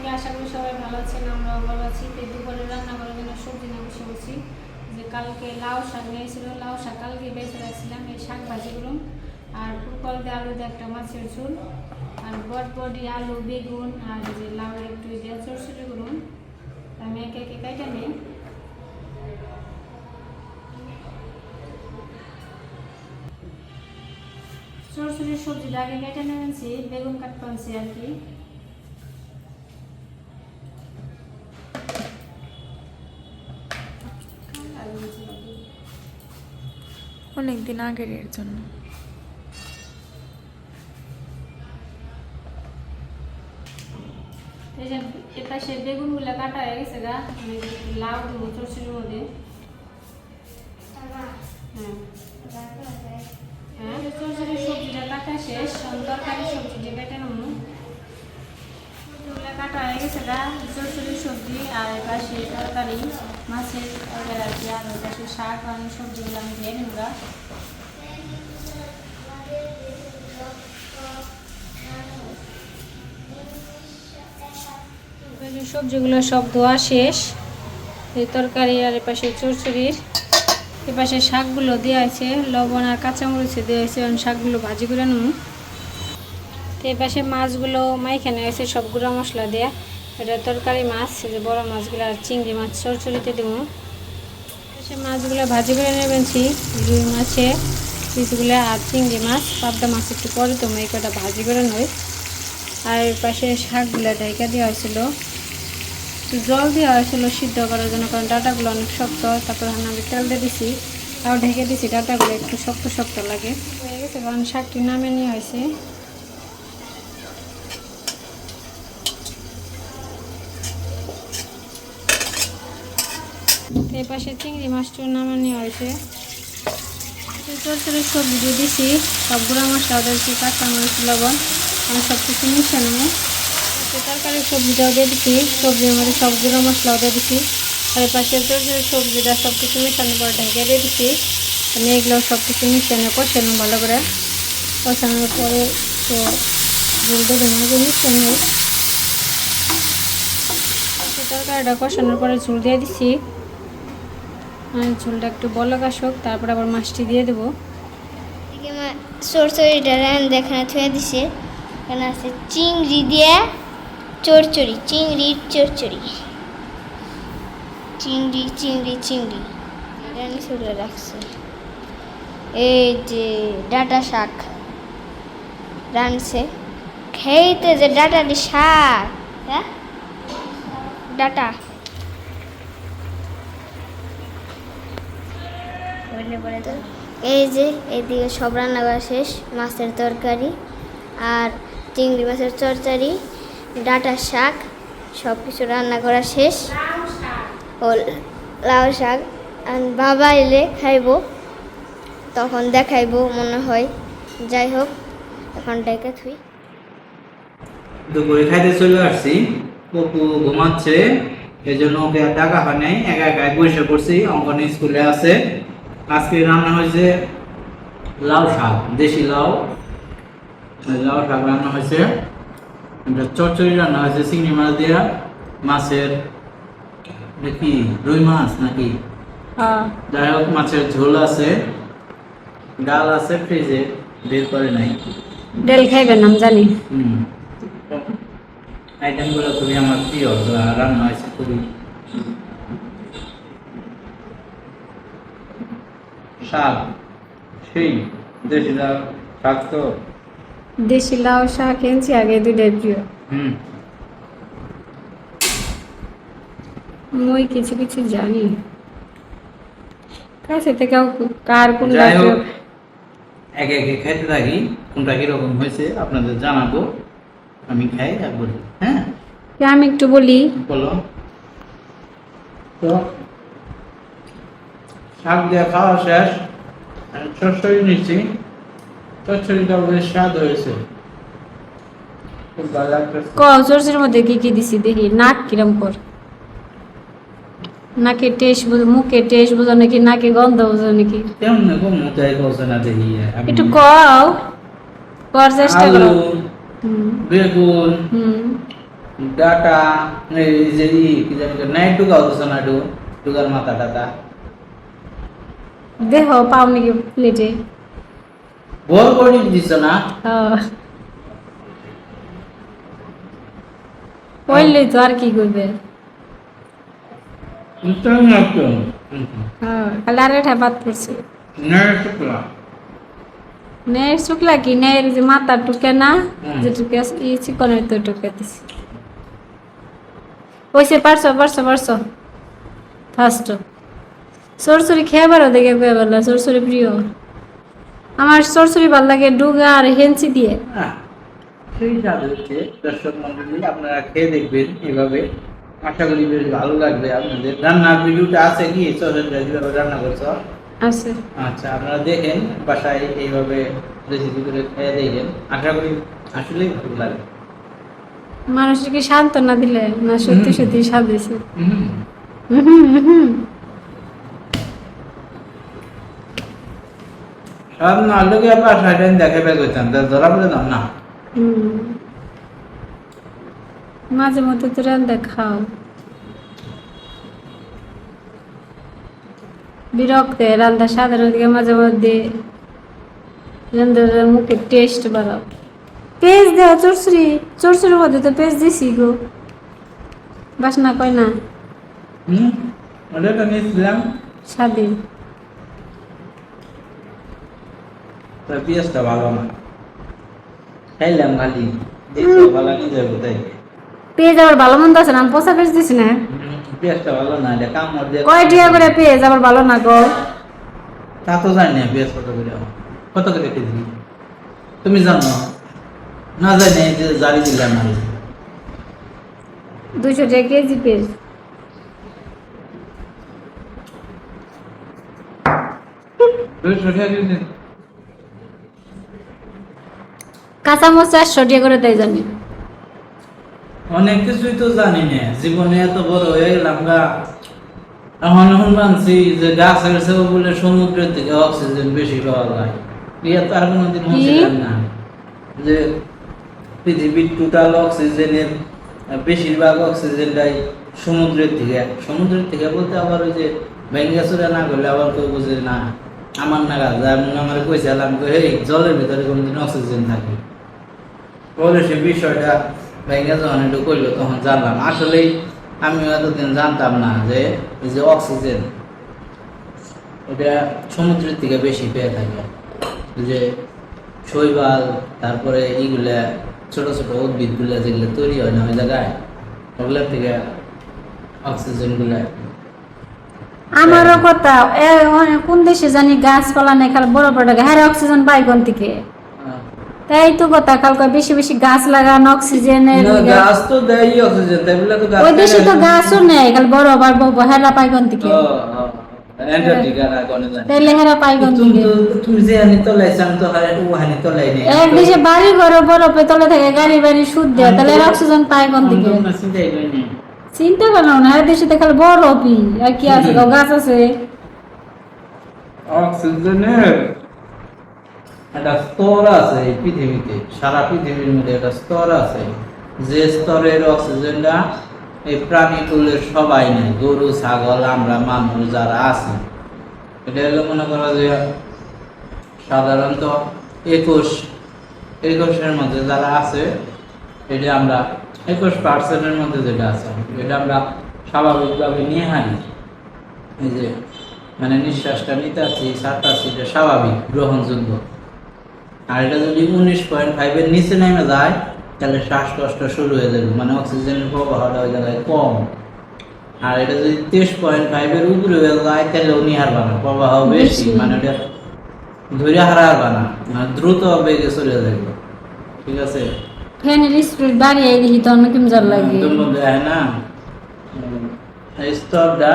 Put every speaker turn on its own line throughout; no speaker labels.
সবাইকে আশা করি সবাই ভালো আছেন, আমরাও ভালো আছি। তো দুপুরে রান্না করার জন্য সবজি না বসে বসি যে কালকে লাউ শাক নিয়েছিল, লাউ শাক কালকে বেঁচে রাখছিলাম এই শাক ভাজি করুন আর ফুলকল দিয়ে আলু দিয়ে একটা মাছের ঝোল, আর বটবডি, আলু, বেগুন, আর যে লাউ একটু দিয়ে করুন আমি একে একে কেটে নিই। চরচড়ির সবজিটা আগে কেটে নিয়েছি বেগুন কাটতে আর কি।
অনেক দিন আগের এর জন্য।
এই যে এপাশে কাটা হয়ে গেছে গা, আমি লাউ হ্যাঁ। হ্যাঁ শেষ কাটা হয়ে গেছে গা চরচড়ির সবজি, আর এপাশে তরকারি, মাছের তরকারি আর কি, আর শাক আর সবজিগুলো আমি দিয়ে নেব। সবজিগুলো সব ধোয়া শেষ, এই তরকারি আর এপাশে চরচড়ির এপাশে শাকগুলো দেওয়া আছে, লবণ আর কাঁচামরিচ দেওয়া আছে শাকগুলো ভাজি করে নেব। তো এপাশে মাছগুলো মাইখানে হয়েছে সব গুঁড়া মশলা দেয়া। এটা তরকারি মাছ যে বড় মাছগুলো আর চিংড়ি মাছ, চরচড়িতে দেবো। সে মাছগুলো ভাজি করে নেবেনছি রুই মাছে, পিসগুলো আর চিংড়ি মাছ, পাবদা মাছ একটু পরে তো এই কটা ভাজি করে নয় আর এর পাশে শাকগুলো ঢেকে দেওয়া হয়েছিল। জল দেওয়া হয়েছিল সিদ্ধ করার জন্য, কারণ ডাটাগুলো অনেক শক্ত, তারপর আমি তেল দিয়ে দিছি, তাও ঢেকে দিছি, ডাটাগুলো একটু শক্ত শক্ত লাগে। হয়ে গেছে, কারণ শাকটি নামে নিয়ে হয়েছে। তো এই পাশে চিংড়ি মাছটিও নামে নেওয়া হয়েছে চরচরের সবজি দিয়ে দিছি, সব গুঁড়া মশলা দিয়েছি কাঁচামরিচ লবণ, আমি সব কিছু মিশে নেব তরকারি সবজিটাও দিয়ে দিছি, সবজির মধ্যে সব গুঁড়ো মশলাও দিয়ে দিছি। আর পাশে চরচরের সবজিটা সব কিছু মিশানোর পর ঢেকে দিয়ে দিছি। আমি এগুলো সব কিছু মিশানো কষানো ভালো করে। কষানোর পরে তো দেবো আগে মিশানো তরকারিটা কষানোর পরে ঝোল দিয়ে দিছি। ঝোলটা একটু বলক আসুক, তারপর আবার মাছটি দিয়ে দেবো।
চরচড়িটা রান দেখানো থুয়ে দিছে। এখানে আছে চিংড়ি দিয়ে চরচড়ি চিংড়ির চরচড়ি চিংড়ি চিংড়ি চিংড়ি। রানি চলে রাখছে। এই যে ডাটা শাক রানছে খেইতে যে ডাটাটি শাক হ্যাঁ? ডাটা। বললে পরে তো এই যে, এইদিকে সব রান্না করা শেষ, মাছের তরকারি আর চিংড়ি মাছের চরচারি ডাটা শাক সব কিছু রান্না করা শেষ। ও লাউ শাক। আর বাবা এলে খাইবো, তখন দেখাইবো মনে হয়। যাই হোক, এখন ডেকে থুই।
দুপুরে খাইতে চলে আসছি। পপু ঘুমাচ্ছে এই জন্য ওকে আর ডাকা হয় নাই, একা একা বসে পড়ছি অঙ্কন স্কুলে আছে। আজকে রান্না হয়েছে লাউ শাক দেশি লাউ। লাউ শাক রান্না হয়েছে। এটা চচ্চড়ি রান্না হয়েছে চিংড়ি মাছ দিয়া মাছের কি রুই মাছ নাকি? যাই হোক মাছের ঝোল আছে ডাল আছে ফ্রিজে বের করে নাই।
ডেল খাইবেন নাম জানি।
আইটেমগুলো খুবই আমার প্রিয় রান্না হয়েছে খুবই। শাক সেই দেশি শাক শাক তো?
দেশি লাউ শাক এনেছি আগে দুইটাই প্রিয়।
হুম।
মই কিছু কিছু জানি। কাছে থেকে কার
যাই হোক একে একে খাইতে থাকি কোনটা কীরকম হয়েছে আপনাদের জানাব। আমি খাই আর বলি হ্যাঁ?
আমি একটু বলি।
বলো। তো শাক দিয়ে খাওয়া শেষ। চচ্চড়ি নিচ্ছি। চচ্চড়িটা বেশ স্বাদ হয়েছে। খুব ভালো লাগতেছে।
ক চরচের মধ্যে কি কি দিছি? দেখি নাক কিরম কর। নাকে টেস্ট বুঝো মুখে টেস্ট বুঝো নাকি নাকে গন্ধ বুঝো নাকি?
তেমন গো মোটাই করছে না দেখি।
একটু কও। কর চেষ্টা করো।
বেগুন
হুম।
ডাটা এই যে কি জানি নাইট মাথা টাতা
দেহ পাও নাকি প্লেটে
বল করে দিছ না?
পড়লেই তো আর কি করবে খালি আর এটা বাদ
নাইট
নেয়ের শুকলা। কি? নেয়ের যে মাথা টুকে না
হুম।
যে ই চিকনের তো টুকে দিছি। ওইসে পারছ পারছ পারছ। ফার্স্ট। সরসরি খেয়ে দেখে কয়ে বেলা সরসরি প্রিয়? আমার সরসরি ভালো লাগে ডুগা আর হেঞ্চি দিয়ে।
হ্যাঁ, সেই হচ্ছে দর্শক মন্ডলী আপনারা খেয়ে দেখবেন এভাবে। আশা করি বেশ ভালো লাগবে আপনাদের। রান্নার ভিডিওটা আছে কি? যেভাবে রান্না করছ?
আছে।
আচ্ছা আপনারা দেখেন বাসায় এইভাবে রেসিপি করে খেয়ে দেখেন। আশা করি আসলেই ভালো লাগে।
মানুষকে সান্ত্বনা দিলে না সত্যি সত্যি স্বাদ
হুম।
হুম হুম।
সব না লোকে দেখে বের করছেন ধরা পড়ে দাম না।
মাঝে মধ্যে তো রান্না খাও বিরক্ত রান্না সাধারণ দিকে মাঝে মধ্যে রান্নার মুখে টেস্ট বাড়াও। পেঁয়াজ দেওয়া চরচুরি চরচুরির মধ্যে তো পেঁয়াজ দিছি গো। বাসনা কয় না?
হুম ওটা তো নিয়েছিলাম।
স্বাধীন।
তো পেঁয়াজটা ভালো না। খাইলাম খালি দেখছ ভালো নিয়ে যাব তাই।
পেঁয়াজ আবার ভালো মন্দ আছে না? পোষা পেঁয়াজ দিছি না।
পেঁয়াজটা ভালো না এটা কামড়
কয় টিয়া করে পেঁয়াজ আবার ভালো না গো?
তা তো জানি না পেঁয়াজ কত করে? কত করে কেজি? তুমি জানো? না জানি যে জারি দিলাম না
দুইশো টাকা কেজি পেঁয়াজ।
দুইশো টাকা কেজি।
কাঁচামচ চারশো টাকা করে তাই জানি।
অনেক কিছুই তো জানি না জীবনে এত বড় হয়ে গেলাম গা। এখন এখন মানছি যে গাছের সেও বলে সমুদ্রের থেকে অক্সিজেন বেশি পাওয়া যায়। ইয়া তো আর কোনোদিন
কি?
না যে পৃথিবীর টোটাল অক্সিজেনের বেশিরভাগ অক্সিজেনটাই সমুদ্রের থেকে। সমুদ্রের থেকে বলতে আবার ওই যে ব্যাঙ্গাসুরা না করলে আবার কেউ বুঝে না। আমার নাগা যেমন আমার কইছিলাম এই জলের ভিতরে কোনোদিন অক্সিজেন থাকে বলে সে বিষয়টা ভেঙে যখন একটু করল তখন জানলাম। আসলেই আমি এতদিন জানতাম না যে এই যে অক্সিজেন, এটা সমুদ্রের থেকে বেশি পেয়ে থাকে। যে শৈবাল, তারপরে এইগুলা ছোট ছোট উদ্ভিদগুলা যেগুলো তৈরি হয় না ওই জায়গায়, ওগুলোর থেকে অক্সিজেনগুলা
আমারও কথা কোন দেশে জানি গাছপালা নেই খালি বড় বড় গাছ। হ্যাঁ অক্সিজেন পাই কোন থেকে? তাই তো কথা কালকে বেশি বেশি গাছ লাগান অক্সিজেনের
গাছ তো দেয় অক্সিজেন তাই বলে তো গাছ
ওই দেশে তো গাছও নেই খালি বড় বড় বড় হেরা পাই কোন থেকে? বাড়ি ঘর বরফে তলে থাকে গাড়ি বাড়ি সুদ দেয় তাহলে অক্সিজেন পাই কোন
করিনি
চিন্তা করো না দেশে তো খালি বরফই আর কি আছে? গো, গাছ আছে?
অক্সিজেনের একটা স্তর আছে এই পৃথিবীতে সারা পৃথিবীর মধ্যে একটা স্তর আছে। যে স্তরের অক্সিজেনটা এই প্রাণীকুলের সবাই নেই গরু ছাগল আমরা মানুষ যারা আছি। এটা হলো মনে করো যে সাধারণত একুশ একুশের মধ্যে যারা আছে এটা আমরা একুশ পার্সেন্টের মধ্যে যেটা আছে এটা আমরা স্বাভাবিকভাবে নিয়ে হানি। এই যে মানে নিঃশ্বাসটা নিতে আছি ছাড়তে আছি এটা স্বাভাবিক গ্রহণযোগ্য। আর এটা যদি উনিশ পয়েন্ট ফাইভের নিচে নেমে যায় তাহলে শ্বাসকষ্ট শুরু হয়ে যাবে মানে অক্সিজেনের প্রবাহটা ওই জায়গায় কম। আর এটা যদি তেইশ পয়েন্ট ফাইভের উপরে হয়ে যায় তাহলে উনি হারবা না প্রবাহ বেশি
বেশি।
মানে ওটা ধরে হারা হারবা না মানে দ্রুত বেগে চলে যাবে। ঠিক আছে?
ফ্যানের স্পিড বাড়িয়ে দিই তো অন্য কেমন জাল লাগে?
একদম দেয় না। এই স্তরটা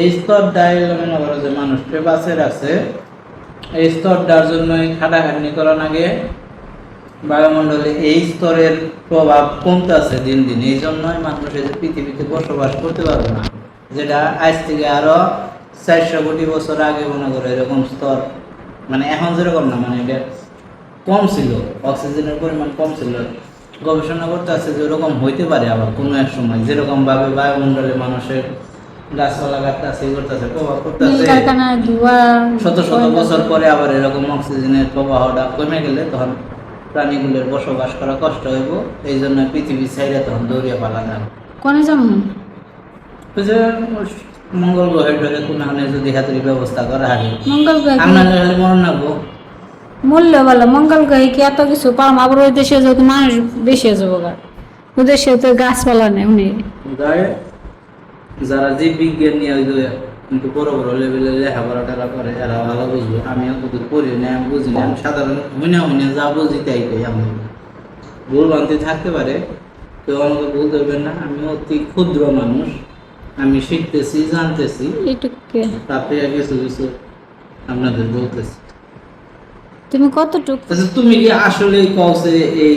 এই স্তরটা এগুলো মনে করো যে মানুষকে বাঁচে রাখছে। এই স্তরটার জন্যই খাটাখাটনি করার আগে বায়ুমণ্ডলে এই স্তরের প্রভাব কমতেছে দিন দিন। এই জন্যই মানুষ এই যে পৃথিবীতে বসবাস করতে পারবে না। যেটা আজ থেকে আরও চারশো কোটি বছর আগে মনে করো এরকম স্তর মানে এখন যেরকম না মানে এটা কম ছিল অক্সিজেনের পরিমাণ কম ছিল। গবেষণা করতে আছে যে ওরকম হইতে পারে আবার কোনো এক সময়। যেরকম ভাবে বায়ুমণ্ডলে মানুষের গাছপালা কাটতেছে করতেছে প্রভাব করতেছে শত শত বছর পরে আবার এরকম অক্সিজেনের প্রবাহটা কমে গেলে তখন প্রাণীগুলোর বসবাস করা কষ্ট হইব। এই জন্য পৃথিবী সাইডে তখন দৌড়িয়ে পালা যাবে?
কোনে যেমন
মঙ্গল কোনখানে যদি হাতুড়ি ব্যবস্থা করা হয়।
মঙ্গল গ্রহে
আমরা মরণ রাখব
মূল্য বলো মঙ্গল গ্রহে কি এত কিছু পারম আবার ওই দেশে যত মানুষ বেশি যাব গা ও দেশে তো গাছপালা নেই উনি।
যারা জীব বিজ্ঞান নিয়ে ওই কিন্তু বড় বড় লেভেলে লেখাপড়া টেলা করে এরা ভালো বুঝবে। আমি অত পড়ি না আমি বুঝি না আমি সাধারণ মনে মনে যা বুঝি তাই কই আমি। ভুল ভ্রান্তি থাকতে পারে কেউ আমাকে ভুল দেবেন না। আমি অতি ক্ষুদ্র মানুষ। আমি শিখতেছি জানতেছি। তাতে কিছু কিছু আপনাদের বলতেছি।
তুমি কতটুক?
আচ্ছা তুমি কি আসলে কওছে এই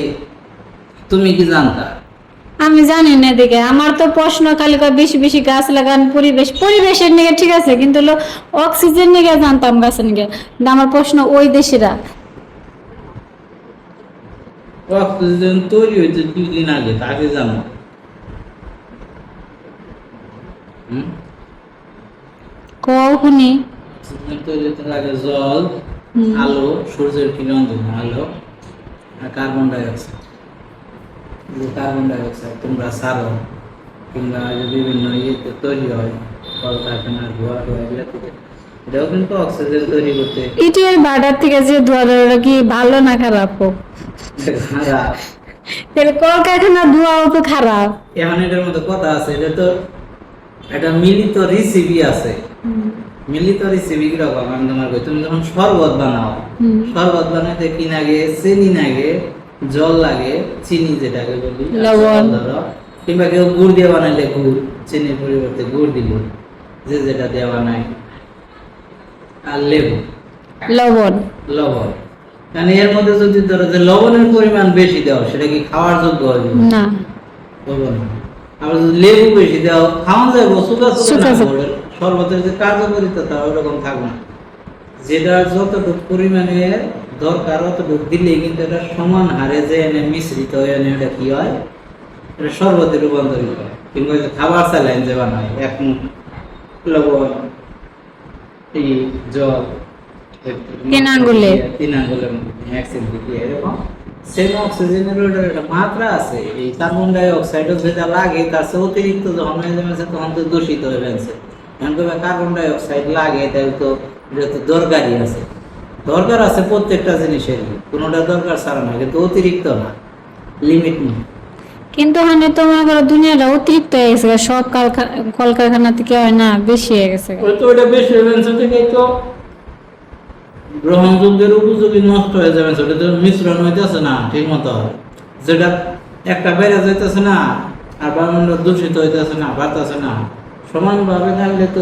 তুমি কি জানতা?
আমি জানি না এদিকে। আমার তো প্রশ্ন খালি কয় বেশি বেশি গাছ লাগান পরিবেশ পরিবেশের নিকে ঠিক আছে কিন্তু হলো অক্সিজেন নিকে জানতাম গাছের নিকে। আমার প্রশ্ন ওই দেশেরা।
অক্সিজেন তৈরি হয়েছে দুই দিন আগে তাকে জানো?
কখনই
অক্সিজেন তৈরি হতে লাগে জল। আলো সূর্যের কিরণ আলো আর carbon dioxide carbon dioxide তোমরা সারো কিংবা বিভিন্ন ইয়েতে তৈরি হয় কলকারখানা ধোয়া ধোয়া এগুলো থেকে এটাও কিন্তু অক্সিজেন তৈরি করতে।
ইটিআই বার্ডার থেকে যে ধোয়া কি ভালো না খারাপ? হোক
খারাপ।
তাহলে কলকারখানা ধোয়াও তো খারাপ।
এখন এটার মধ্যে কথা আছে এটা তো একটা মিলিত রিসিভি আছে। মিলিত রিসিভি কীরকম আমি তোমার কই? তুমি যখন শরবত বানাও শরবত বানাইতে কি লাগে? চিনি লাগে জল লাগে চিনি যেটাকে বলি আর
লবণ।
ধরো। কিংবা কেউ গুড় দিয়ে বানাইলে গুড় চিনির পরিবর্তে গুড় দিল যে যেটা দিয়ে বানায়। আর লেবু।
লবণ।
লবণ। কারণ এর মধ্যে যদি ধরো যে লবণের পরিমাণ বেশি দাও সেটা কি খাওয়ার যোগ্য হবে
না।
বলব না। আবার যদি লেবু বেশি দাও খাওয়া যাবে সুগার সুগার
যাবে।
যে কার্যকারিতা তা ওরকম থাকবে না যেটা যতটুকু পরিমাণে দরকার অতটুকু দিলে কিন্তু এটা সমান হারে যে এনে মিশ্রিত হয়ে এনে এটা কি হয় এটা শরবতে রূপান্তরিত হয় কিংবা যে খাবার স্যালাইন যে বানায় এক লবণ এই জল
তিন আঙ্গুলে।
তিন আঙ্গুলের সেন্টি দিয়ে এরকম সেম অক্সিজেনের ওটার একটা মাত্রা আছে এই কার্বন ডাই অক্সাইডও যেটা লাগে তার চেয়ে অতিরিক্ত যখন তখন তো দূষিত হয়ে কার্বন ডাই অক্সাইড লাগে তাই তো এটা তো দরকারই আছে। দরকার আছে প্রত্যেকটা জিনিসের কোনোটা দরকার ছাড়া না কিন্তু অতিরিক্ত না লিমিট নেই।
কিন্তু মানে তো মনে করো দুনিয়াটা অতিরিক্ত হয়ে গেছে সব কলকারখানা থেকে হয় না বেশি হয়ে গেছে।
তো ওটা বেশি হয়ে থেকে তো গ্রহণযোগ্যের উপযোগী নষ্ট হয়ে যাবে ওটা তো মিশ্রণ হইতেছে না ঠিক মতো যেটা একটা বেড়ে যাইতেছে না আর বায়ুমণ্ডল দূষিত হইতেছে না বাড়তেছে না। সমানভাবে থাকলে তো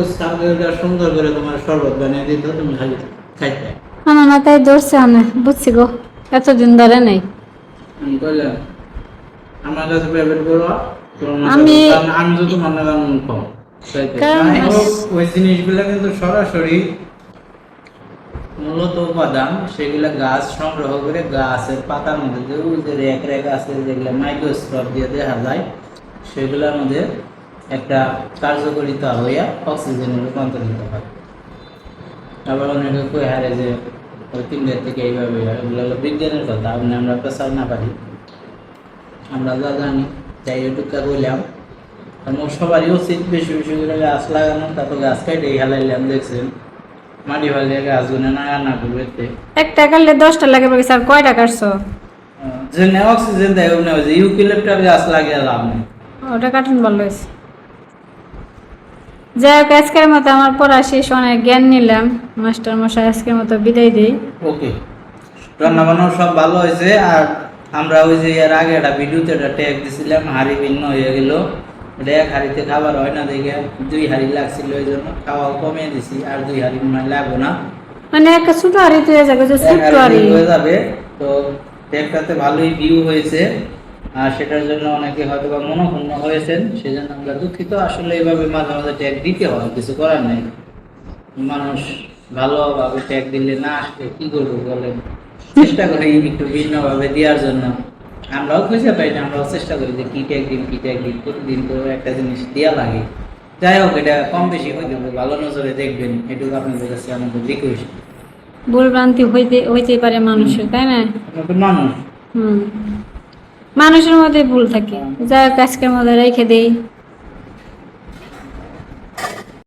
সুন্দর করে তোমার শরবত বানিয়ে দিত তুমি খালি খাইতে।
ধরছে আমি বুঝছি গো এতদিন ধরে নেই।
আমি কইলাম আমার কাছে পেমেন্ট করো
আমি-
আমি তো তোমার মানে ও- ওই জিনিসগুলো কিন্তু সরাসরি মূলত উপাদান সেগুলা গাছ সংগ্রহ করে গাছের পাতার মধ্যে যে ওই যে রেক রেক আছে যেগুলো মাইক্রোস্কোপ দিয়ে দেখা যায় সেগুলোর মধ্যে একটা কার্যকরিতা হইয়া অক্সিজেনে রূপান্তরিত হয়। আবার অনেকে কই হারে যে ওই তিনটার থেকে এইভাবে ওগুলো হলো বিজ্ঞানের কথা আপনি আমরা প্রচার না পারি। আমরা যা জানি যাই ওটুকা বললাম আমার সবারই উচিত বেশি বেশি করে গাছ লাগানো। তারপর গাছ কেটে হেলাইলাম দেখছেন? মাটি ফালিয়ে গাছ গুনে না না করবে এতে।
একটা কাটলে দশটা লাগে বলে স্যার কয়টা কাটছো?
যে অক্সিজেন দেয় ওই যে ইউক্যালিপ্টাস গাছ লাগিয়ে লাভ নেই।
ওটা কাটুন ভালো হয়েছে যাই হোক আজকের মতো আমার পড়া শেষ অনেক জ্ঞান নিলাম। মাস্টার মশাই আজকের মতো বিদায় দিই।
ওকে। রান্না বান্না সব ভালো হয়েছে আর আমরা ওই যে এর আগে একটা ভিডিওতে একটা ট্যাগ দিছিলাম হাড়ি ভিন্ন হয়ে গেল। এটা এক হাড়িতে খাবার হয় না দেখে দুই হাড়ি লাগছিল ওই জন্য খাওয়া কমিয়ে দিছি আর দুই হাড়ি মনে হয় লাগবো না।
মানে একটা ছোট হাড়ি তুই যাবে ছোট্ট
হাড়ি হয়ে যাবে তো ট্যাগটাতে ভালোই ভিউ হয়েছে। সেটার জন্য অনেকে হয়তো বা মনোক্ষুণ্ণ হয়েছেন সেজন্য আমরা দুঃখিত। আসলে এইভাবে মাঝে মাঝে ট্যাগ দিতে হয় কিছু করার নেই। মানুষ ভালোভাবে ট্যাগ দিলে না আসলে কি করব বলেন? চেষ্টা করি একটু ভিন্নভাবে দেওয়ার জন্য। আমরাও খুঁজে পাই না আমরাও চেষ্টা করি যে কিটা একদিন ট্যাগ দিন প্রতিদিন তো একটা জিনিস দেওয়া লাগে। যাই হোক এটা কম বেশি হইতে হবে ভালো নজরে দেখবেন। এটুকু আপনাদের কাছে আমাদের রিকোয়েস্ট
ভুল ভ্রান্তি হইতে হইতে পারে মানুষের তাই না?
মানুষ।
হুম। মানুষের মধ্যে ভুল থাকে। যাই হোক আজকের মধ্যে রেখে দেই।